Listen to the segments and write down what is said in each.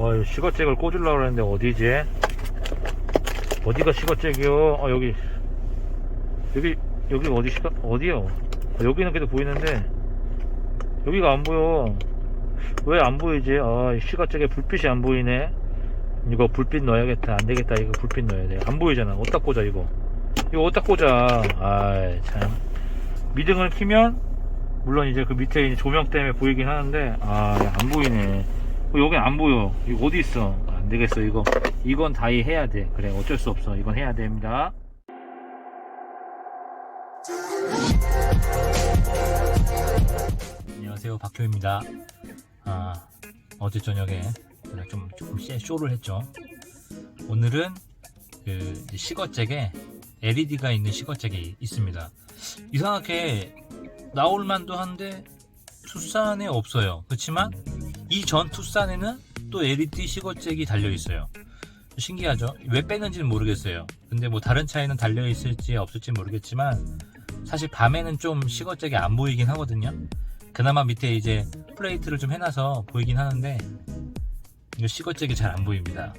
어, 시거잭을 꽂으려고 그랬는데 어디지? 어디가 시거잭이요? 아, 여기. 여기, 여기 어디 시가, 어디요? 아, 여기는 그래도 보이는데, 여기가 안 보여. 왜 안 보이지? 아, 이 시거잭에 불빛이 안 보이네. 이거 불빛 넣어야겠다. 안 되겠다. 이거 불빛 넣어야 돼. 안 보이잖아. 어디다 꽂아, 이거. 이거 어디다 꽂아. 아이, 참. 미등을 키면, 물론 이제 그 밑에 조명 때문에 보이긴 하는데, 아, 안 보이네. 어, 여긴 안 보여. 이거 어디 있어? 안 되겠어, 이거. 이건 다이 해야 돼. 그래, 어쩔 수 없어. 이건 해야 됩니다. 안녕하세요, 박효입니다. 아, 어제 저녁에 좀, 조금 쇼- 쇼를 했죠. 오늘은 그 시거잭에 LED가 있는 시거잭이 있습니다. 이상하게 나올 만도 한데 투싼에 없어요. 그렇지만 이 전 투싼에는 또 LED 시거잭이 달려 있어요. 신기하죠? 왜 뺐는지는 모르겠어요. 근데 뭐 다른 차에는 달려 있을지 없을지 모르겠지만 사실 밤에는 좀 시거잭이 안 보이긴 하거든요. 그나마 밑에 이제 플레이트를 좀 해놔서 보이긴 하는데 이거 시거잭이 잘 안 보입니다.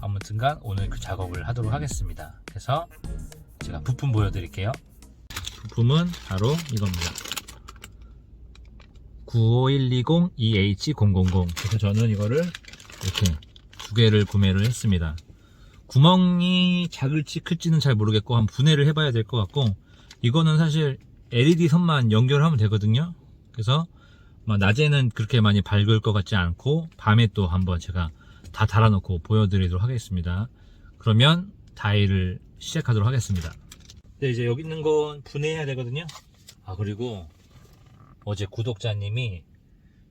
아무튼간 오늘 그 작업을 하도록 하겠습니다. 그래서 제가 부품 보여드릴게요. 부품은 바로 이겁니다. 95120EH000 그래서 저는 이거를 이렇게 두 개를 구매를 했습니다. 구멍이 작을지 클지는 잘 모르겠고 한 분해를 해봐야 될 것 같고 이거는 사실 LED 선만 연결하면 되거든요. 그래서 뭐 낮에는 그렇게 많이 밝을 것 같지 않고 밤에 또 한번 제가 다 달아놓고 보여드리도록 하겠습니다. 그러면 다이를 시작하도록 하겠습니다. 네, 이제 여기 있는 건 분해해야 되거든요. 아, 그리고 어제 구독자님이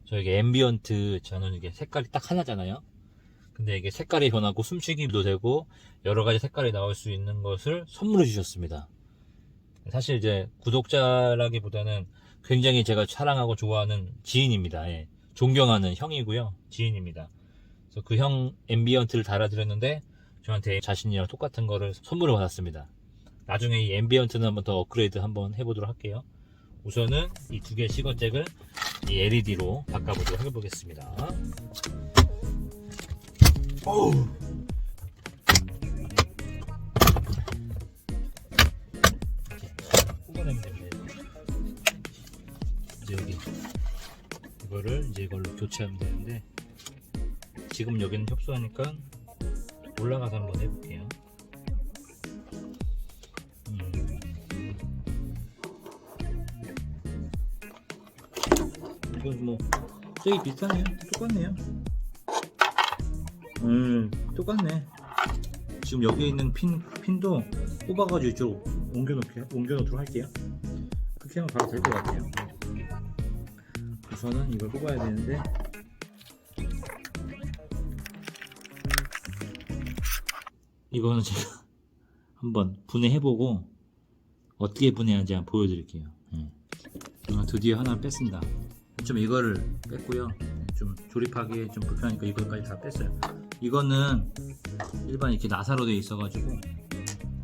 저에게 앰비언트 저는 이게 색깔이 딱 하나잖아요. 근데 이게 색깔이 변하고 숨쉬기도 되고 여러 가지 색깔이 나올 수 있는 것을 선물해 주셨습니다. 사실 이제 구독자라기보다는 굉장히 제가 사랑하고 좋아하는 지인입니다. 예. 존경하는 형이고요. 지인입니다. 그래서 그 형 앰비언트를 달아드렸는데 저한테 자신이랑 똑같은 거를 선물을 받았습니다. 나중에 이 앰비언트는 한번 더 업그레이드 한번 해보도록 할게요. 우선은 이 두개 시거잭을 이 LED로 바꿔보도록 해보겠습니다. 어우. 뽑아내면 됩니다. 이제 여기 이거를 이제 이걸로 교체하면 되는데 지금 여기는 협소하니까 올라가서 한번 해볼게요. 뭐 색이 비슷하네요. 똑같네요. 음, 똑같네. 지금 여기 있는 핀 핀도 뽑아가지고 이쪽 옮겨놓게 옮겨놓도록 할게요. 그렇게 하면 바로 될 것 같아요. 우선은 이걸 뽑아야 되는데 이거는 제가 한번 분해해보고 어떻게 분해하는지 한번 보여드릴게요. 예. 아, 드디어 하나 뺐습니다. 좀 이거를 뺐고요. 좀 조립하기 좀 불편하니까 이걸까지 다 뺐어요. 이거는 일반 이렇게 나사로 되어 있어가지고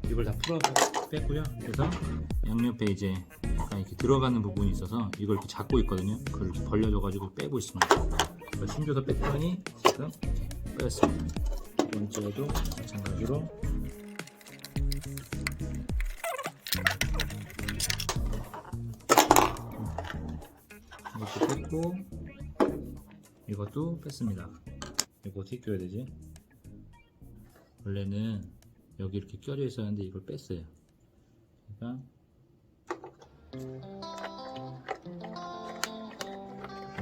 이걸 다 풀어 뺐고요. 그래서 양옆에 이제 약간 이렇게 들어가는 부분이 있어서 이걸 이렇게 잡고 있거든요. 그걸 이렇게 벌려줘가지고 빼고 있습니다. 숨겨서 뺐더니 지금 이렇게 빼었습니다. 두 번째도 마찬가지로 뺐고 이것도 뺐습니다. 이거 어떻게 껴야 되지? 원래는 여기 이렇게 껴져 있었는데 이걸 뺐어요. 그러니까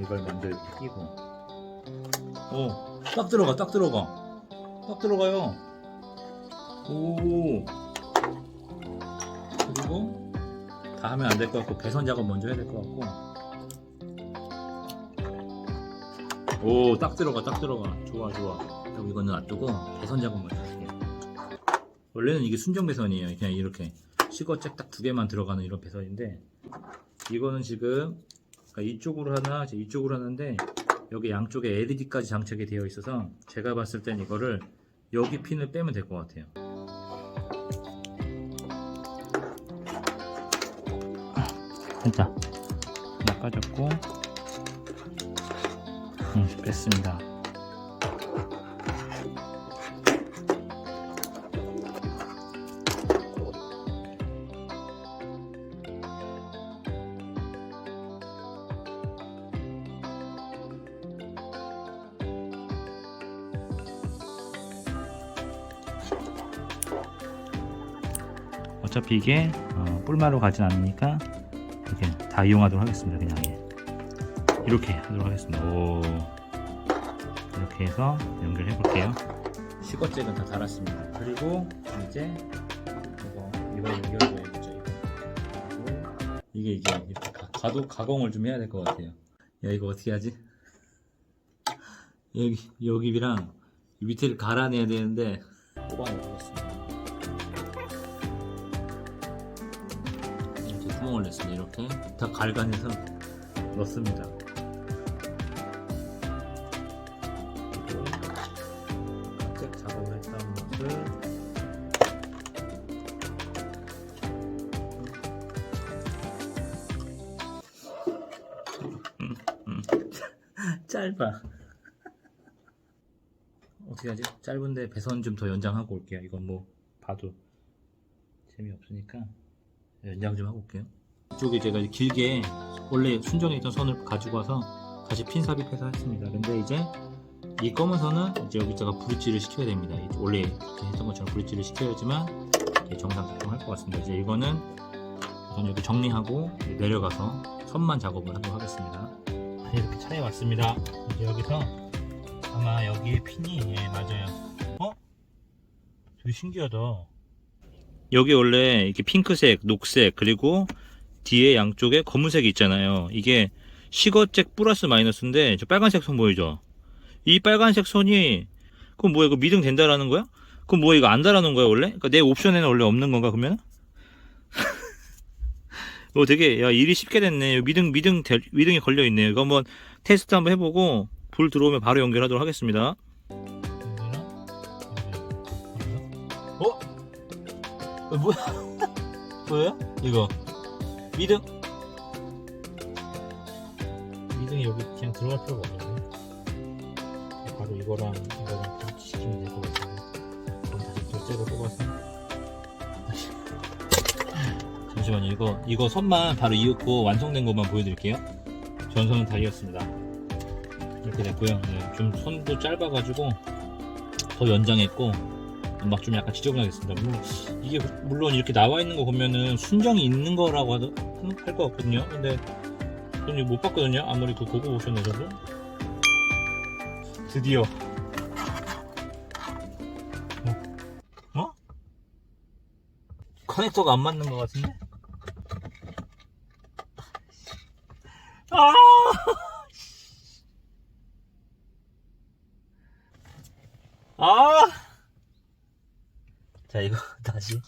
이걸 먼저 이렇게 끼고 오, 딱 들어가, 딱 들어가, 딱 들어가요. 오, 그리고 다 하면 안 될 것 같고 배선 작업 먼저 해야 될 것 같고. 오, 딱 들어가, 딱 들어가. 좋아, 좋아. 그리고 이거는 놔두고 배선 작업 먼저 할게요. 원래는 이게 순정 배선이에요. 그냥 이렇게 시거잭 딱 두 개만 들어가는 이런 배선인데 이거는 지금 그러니까 이쪽으로 하나, 이쪽으로 하는데 여기 양쪽에 LED까지 장착이 되어 있어서 제가 봤을 땐 이거를 여기 핀을 빼면 될 것 같아요. 됐다. 빠졌고 조금씩 뺐습니다. 어차피 이게 어, 뿔마로 가진 않으니까 이렇게 다 이용하도록 하겠습니다. 그냥. 예. 이렇게 하도록 하겠습니다. 오. 이렇게 해서 연결해 볼게요. 시거잭은 다 달았습니다. 그리고 이제 이거 이거 연결해야겠죠. 이게 이제 가, 가도 가공을 좀 해야 될 것 같아요. 야 이거 어떻게 하지? 여기 여기랑 밑에를 갈아내야 되는데 뽑아내보겠습니다. 이렇게 구멍을 냈습니다. 이렇게 다 갈간해서 넣습니다. 각색 작업을 했다는 것을 짧아. 어떻게 하지? 짧은데 배선 좀 더 연장하고 올게요. 이건 뭐 봐도 재미없으니까 연장 좀 하고 올게요. 이쪽에 제가 길게 원래 순정에 있던 선을 가지고 와서 다시 핀 삽입해서 했습니다. 근데 이제 이 검은 선은 이제 여기다가 브릿지를 시켜야 됩니다. 이- 원래 이렇게 했던 것처럼 브릿지를 시켜야지만 정상 작동할 것 같습니다. 이제 이거는 우선 여기 정리하고 내려가서 선만 작업을 하도록 하겠습니다. 이렇게 차에 왔습니다. 이제 여기서 아마 여기에 핀이 예 맞아요. 어? 되게 신기하다. 여기 원래 이렇게 핑크색, 녹색 그리고 뒤에 양쪽에 검은색이 있잖아요. 이게 시거잭 플러스 마이너스인데 저 빨간색 선 보이죠? 이 빨간색 선이 그럼 뭐야 이거 미등 된다라는 거야? 그럼 뭐야 이거 안 달아놓은 거야 원래? 그러니까 내 옵션에는 원래 없는 건가 그러면? 이거 되게 야 일이 쉽게 됐네. 미등 미등 될- 미등이 걸려 있네요. 이거 한번 테스트 한번 해보고 불 들어오면 바로 연결하도록 하겠습니다. 어? 어 뭐야? 뭐야? 이거 미등? 미등이 여기 그냥 들어갈 필요가 없네. 이거랑 이거랑 같이 시키면 될 것 같은데. 그럼 다시 둘째로 뽑아서. 잠시만요. 이거 이거 선만 바로 이었고 완성된 것만 보여드릴게요. 전선은 다 이었습니다. 이렇게 됐고요. 네, 좀 손도 짧아가지고 더 연장했고 막 좀 약간 지저분하게 됐습니다. 물론 이게 물론 이렇게 나와 있는 거 보면은 순정이 있는 거라고 할 것 같거든요. 근데 이거 못 봤거든요. 아무리 그 고급 오션 오셔도 드디어 어? 어? 커넥터가 안 맞는 것 같은데? 아! 아! 자, 이거 다시,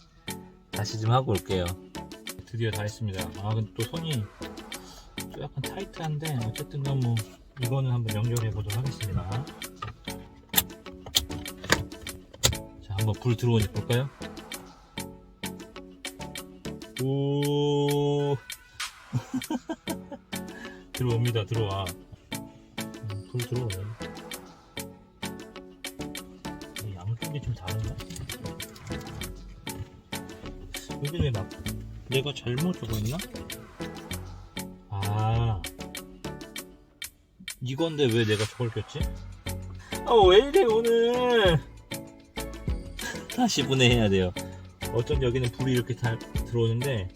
다시 좀 하고 올게요. 드디어 다 했습니다. 아, 근데 또 손이 좀 약간 타이트한데, 어쨌든 간 뭐, 이거는 한번 연결해 보도록 하겠습니다. 자, 한번 불 들어오는지 볼까요? 오, 들어옵니다, 들어와. 음, 불 들어오네. 이 양쪽이 좀 다른가? 여기 왜 막, 내가 잘못 적었나? 이건데 왜 내가 저걸 꼈지? 아, 왜 이래, 오늘! 다시 분해해야 돼요. 어쩐지 여기는 불이 이렇게 잘 들어오는데,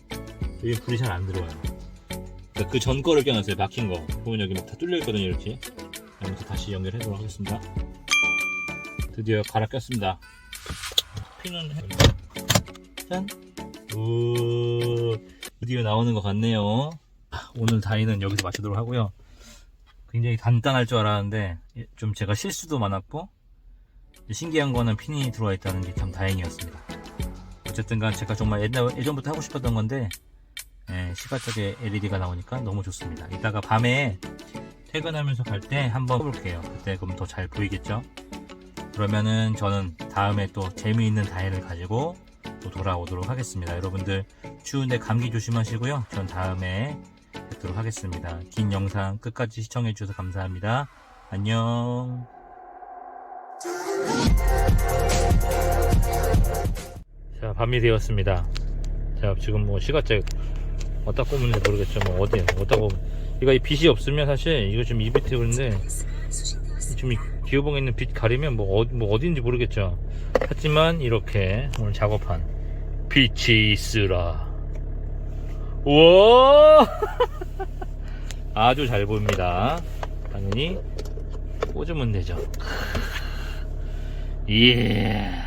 여기 불이 잘 안 들어와요. 그전 거를 껴놨어요, 막힌 거. 보면 여기 막 다 뚫려 있거든요, 이렇게. 아무튼 다시 연결해 보도록 하겠습니다. 드디어 갈아 꼈습니다. 피는 해- 짠. 오, 드디어 나오는 것 같네요. 오늘 다이는 여기서 마치도록 하고요. 굉장히 간단할 줄 알았는데 좀 제가 실수도 많았고 신기한 거는 핀이 들어와 있다는 게 참 다행이었습니다. 어쨌든 간 제가 정말 옛날 예전부터 하고 싶었던 건데 예, 시가적에 LED가 나오니까 너무 좋습니다. 이따가 밤에 퇴근하면서 갈 때 한번 해볼게요. 그때 그럼 더 잘 보이겠죠? 그러면은 저는 다음에 또 재미있는 다이를 가지고 또 돌아오도록 하겠습니다. 여러분들 추운데 감기 조심하시고요. 전 다음에 뵙도록 하겠습니다. 긴 영상 끝까지 시청해주셔서 감사합니다. 안녕. 자, 밤이 되었습니다. 자, 지금 뭐 시가잭 어디다 꼽는지 모르겠죠. 뭐 어디, 어디다 꼽 이거 이 빛이 없으면 사실 이거 지금 이베트 그런데 지금 이 기어봉에 있는 빛 가리면 뭐, 어, 뭐 어딘지 모르겠죠. 하지만 이렇게 오늘 작업한 빛이 있으라. 우와! 아주 잘 보입니다. 당연히 꽂으면 되죠. 예.